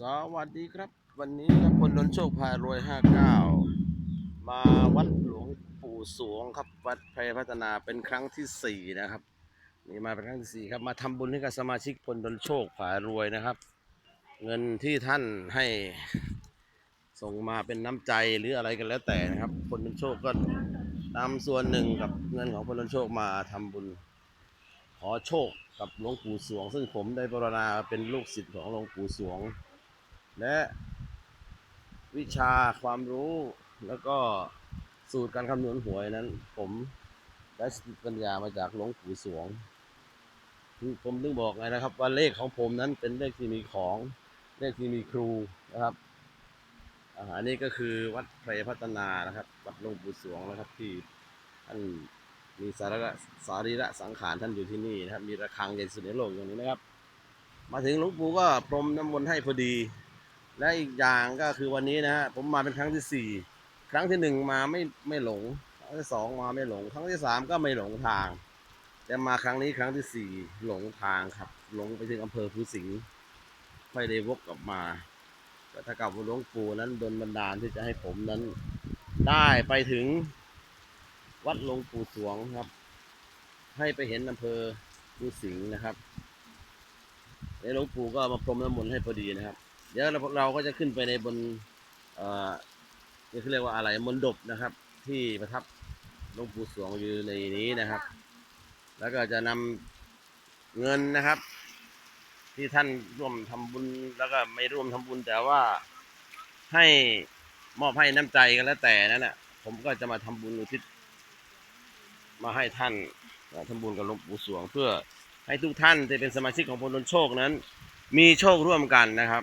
สวัสดีครับ วันนี้ครับพลดนโชคพารวย 59 มาวัดหลวงปู่สวงครับ วัดไพรพัฒนาเป็นครั้งที่ 4 นะครับ นี่มาเป็นครั้งที่ 4 ครับ มาทำบุญให้กับสมาชิกพลดนโชคพารวยนะครับ เงินที่ท่านให้ส่งมาเป็นน้ำใจหรืออะไรกันแล้วแต่นะครับพลดนโชคก็นำส่วนหนึ่งกับเงินของพลดนโชคมาทำบุญ ขอโชคกับหลวงปู่สวง ซึ่งผมได้ปรณาเป็นลูกศิษย์ของหลวงปู่สวง และวิชาความรู้แล้วก็สูตรการคำนวณหวยนั้น ผมได้สติปัญญามาจากหลวงปู่สวงคือผมถึงบอกไงนะครับ ว่าเลขของผมนั้นเป็นเลขที่มีของเลขที่มีครูนะครับอันนี้ก็คือวัดไพรพัฒนานะครับ วัดหลวงปู่สวงนะครับ ที่ท่านมีสาระสารีระสังขารท่านอยู่ที่นี่นะครับ มีระฆังใหญ่สุดในโลกอย่างนี้นะครับ มาถึงหลวงปู่ก็พรมน้ำมนต์ให้พอดี และอีกอย่างก็คือวันนี้นะฮะผมมาเป็นครั้งที่สี่ครั้งที่หนึ่งมาไม่ไม่หลง ครั้งที่สองมาไม่หลง ครั้งที่สามก็ไม่หลงทาง แต่มาครั้งนี้ครั้งที่สี่หลงทางครับ หลงไปถึงอำเภอภูสิงห์ค่ได้วกกลับมาแต่ถ้ากับหลวงปู่นั้นดลบันดาลที่จะให้ผมนั้น ได้ไปถึงวัดหลวงปู่สวงครับ ให้ไปเห็นอำเภอภูสิงห์นะครับในหลวงปู่ก็มาพรมน้ำมนต์ให้พอดีนะครับ เดี๋ยวเราเราก็จะขึ้นไปในบนเอ่อนี่เขาเรียกว่าอะไรมนดบนะครับ ที่ประทับหลวงปู่สวงอยู่ในนี้นะครับ แล้วก็จะนำเงินนะครับ ที่ท่านร่วมทำบุญแล้วก็ไม่ร่วมทำบุญ แต่ว่าให้มอบให้น้ำใจกันแล้วแต่นั่นแหะผมก็จะมาทำบุญอุทิศมาให้ท่านทำบุญกับหลวงปู่สวง เพื่อให้ทุกท่านที่เป็นสมาชิกของพลนโชคนั้น มีโชคร่วมกันนะครับ